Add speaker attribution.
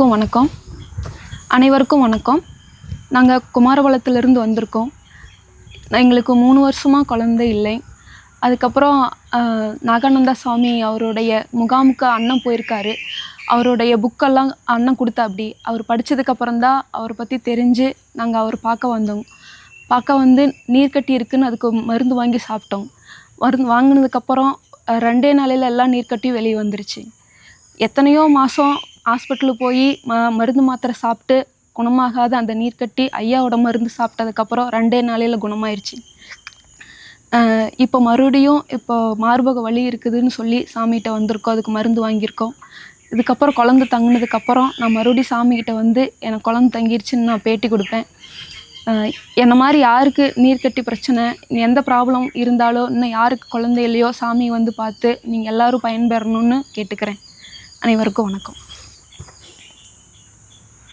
Speaker 1: எல்லாருக்கும் வணக்கம். அனைவருக்கும் வணக்கம். நாங்கள் குமாரபாளையத்திலிருந்து வந்திருக்கோம். எங்களுக்கு மூணு வருஷமாக குழந்தை இல்லை. அதுக்கப்புறம் நாகானந்தா சுவாமி அவருடைய முகாமுக்கு அண்ணன் போயிருக்காரு. அவருடைய புக்கெல்லாம் அண்ணன் கொடுத்தா அப்படி அவர் படித்ததுக்கப்புறம் தான் அவரை பற்றி தெரிஞ்சு நாங்கள் அவர் பார்க்க வந்தோம். பார்க்க வந்து நீர் கட்டி இருக்குன்னு அதுக்கு மருந்து வாங்கி சாப்பிட்டோம். மருந்து வாங்கினதுக்கப்புறம் ரெண்டே நாளையில் எல்லாம் நீர்க்கட்டி வெளியே வந்துருச்சு. எத்தனையோ மாதம் ஹாஸ்பிட்டலுக்கு போய் ம மருந்து மாத்திரை சாப்பிட்டு குணமாகாத அந்த நீர் கட்டி ஐயாவோட மருந்து சாப்பிட்டதுக்கப்புறம் ரெண்டே நாளையில் குணமாயிருச்சு. இப்போ மறுபடியும் இப்போ மார்பக வலி இருக்குதுன்னு சொல்லி சாமிகிட்ட வந்திருக்கோம். அதுக்கு மருந்து வாங்கியிருக்கோம். இதுக்கப்புறம் குழந்த தங்கினதுக்கப்புறம் நான் மறுபடியும் சாமிகிட்ட வந்து எனக்கு குழந்த தங்கிருச்சுன்னு நான் பேட்டி கொடுப்பேன். என்னை என்ன மாதிரி யாருக்கு நீர்க்கட்டி பிரச்சனை எந்த ப்ராப்ளம் இருந்தாலோ இன்னும் யாருக்கு குழந்தை இல்லையோ சாமி வந்து பார்த்து நீங்கள் எல்லாரும் பயன்பெறணும்னு கேட்டுக்கிறேன். அனைவருக்கும் வணக்கம்.